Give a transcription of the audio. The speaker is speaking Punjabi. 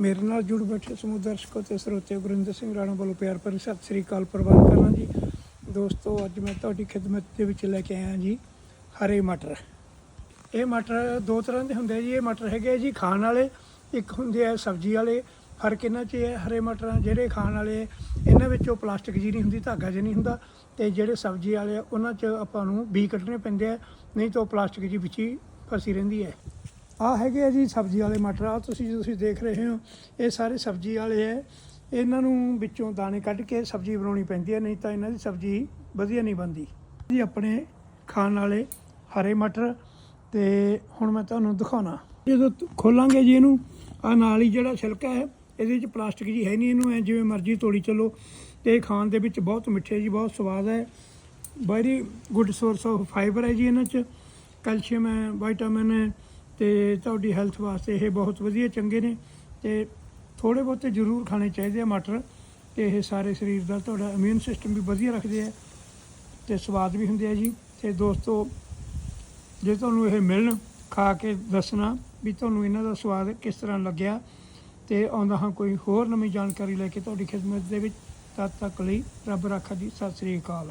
ਮੇਰੇ ਨਾਲ ਜੁੜ ਬੈਠੇ ਸਮੂਹ ਦਰਸ਼ਕੋ ਤੇ ਸਰੋਤੇ ਗੁਰਿੰਦਰ ਸਿੰਘ ਰਾਣਾ ਵੱਲੋਂ ਪਿਆਰ ਭਰੀ ਸਤਿ ਸ੍ਰੀ ਅਕਾਲ ਪ੍ਰਵਾਨ ਕਰਨਾ ਜੀ। ਦੋਸਤੋ, ਅੱਜ ਮੈਂ ਤੁਹਾਡੀ ਖਿਦਮਤ ਦੇ ਵਿੱਚ ਲੈ ਕੇ ਆਇਆ ਜੀ ਹਰੇ ਮਟਰ। ਇਹ ਮਟਰ ਦੋ ਤਰ੍ਹਾਂ ਦੇ ਹੁੰਦੇ ਆ ਜੀ। ਇਹ ਮਟਰ ਹੈਗੇ ਆ ਜੀ ਖਾਣ ਵਾਲੇ, ਇੱਕ ਹੁੰਦੇ ਆ ਸਬਜ਼ੀ ਵਾਲੇ। ਫ਼ਰਕ ਇਹਨਾਂ 'ਚ ਹੈ ਹਰੇ ਮਟਰ ਜਿਹੜੇ ਖਾਣ ਵਾਲੇ ਇਹਨਾਂ ਵਿੱਚੋਂ ਪਲਾਸਟਿਕ ਜੀ ਨਹੀਂ ਹੁੰਦੀ, ਧਾਗਾ ਜਿਹਾ ਨਹੀਂ ਹੁੰਦਾ ਤੇ ਜਿਹੜੇ ਸਬਜ਼ੀ ਵਾਲੇ ਆ, ਉਹਨਾਂ 'ਚ ਆਪਾਂ ਨੂੰ ਬੀ ਕੱਢਣੇ ਪੈਂਦੇ ਆ, ਨਹੀਂ ਤਾਂ ਉਹ ਪਲਾਸਟਿਕ ਜੀ ਵਿੱਚ ਹੀ ਫਸੀ ਰਹਿੰਦੀ ਹੈ। ਆ ਹੈਗੇ ਆ ਜੀ ਸਬਜ਼ੀ ਵਾਲੇ ਮਟਰ ਆ ਤੁਸੀਂ ਤੁਸੀਂ ਦੇਖ ਰਹੇ ਹੋ, ਇਹ ਸਾਰੇ ਸਬਜ਼ੀ ਵਾਲੇ ਹੈ। ਇਹਨਾਂ ਨੂੰ ਵਿੱਚੋਂ ਦਾਣੇ ਕੱਢ ਕੇ ਸਬਜ਼ੀ ਬਣਾਉਣੀ ਪੈਂਦੀ ਹੈ, ਨਹੀਂ ਤਾਂ ਇਹਨਾਂ ਦੀ ਸਬਜ਼ੀ ਵਧੀਆ ਨਹੀਂ ਬਣਦੀ। ਜੀ ਆਪਣੇ ਖਾਣ ਵਾਲੇ ਹਰੇ ਮਟਰ ਤੇ ਹੁਣ ਮੈਂ ਤੁਹਾਨੂੰ ਦਿਖਾਉਣਾ। ਜਦੋਂ ਖੋਲਾਂਗੇ ਜੀ ਇਹਨੂੰ ਆ ਨਾਲ ਹੀ ਜਿਹੜਾ ਛਿਲਕਾ ਹੈ, ਇਹਦੇ ਵਿੱਚ ਪਲਾਸਟਿਕ ਜੀ ਹੈ ਨਹੀਂ ਇਹਨੂੰ, ਐ ਜਿਵੇਂ ਮਰਜ਼ੀ ਤੋੜੀ ਚੱਲੋ। ਤੇ ਇਹ ਖਾਣ ਦੇ ਵਿੱਚ ਬਹੁਤ ਮਿੱਠੇ ਜੀ, ਬਹੁਤ ਸਵਾਦ ਹੈ। Very good source of fibre ਹੈ ਜੀ ਇਹਨਾਂ 'ਚ। ਕੈਲਸ਼ੀਅਮ ਹੈ, ਵਿਟਾਮਿਨ ਹੈ ਤੇ ਤੁਹਾਡੀ ਹੈਲਥ ਵਾਸਤੇ ਇਹ ਬਹੁਤ ਵਧੀਆ, ਚੰਗੇ ਨੇ ਤੇ ਥੋੜੇ ਬਹੁਤੇ ਜ਼ਰੂਰ ਖਾਣੇ ਚਾਹੀਦੇ ਆ ਮਟਰ ਤੇ ਇਹ ਸਾਰੇ ਸਰੀਰ ਦਾ ਤੁਹਾਡਾ ਇਮਿਊਨ ਸਿਸਟਮ ਵੀ ਵਧੀਆ ਰੱਖਦੇ ਆ ਤੇ ਸਵਾਦ ਵੀ ਹੁੰਦੇ ਆ ਜੀ। ਤੇ ਦੋਸਤੋ, ਜੇ ਤੁਹਾਨੂੰ ਇਹ ਮਿਲਣ, ਖਾ ਕੇ ਦੱਸਣਾ ਵੀ ਤੁਹਾਨੂੰ ਇਹਨਾਂ ਦਾ ਸਵਾਦ ਕਿਸ ਤਰ੍ਹਾਂ ਲੱਗਿਆ ਤੇ ਆਉਂਦਾ ਹਾਂ ਕੋਈ ਹੋਰ ਨਵੀਂ ਜਾਣਕਾਰੀ ਲੈ ਕੇ ਤੁਹਾਡੀ ਖਿਦਮਤ ਦੇ ਵਿੱਚ। ਤਦ ਤੱਕ ਲਈ ਰੱਬ ਰਾਖਾ ਜੀ, ਸਤਿ ਸ੍ਰੀ ਅਕਾਲ।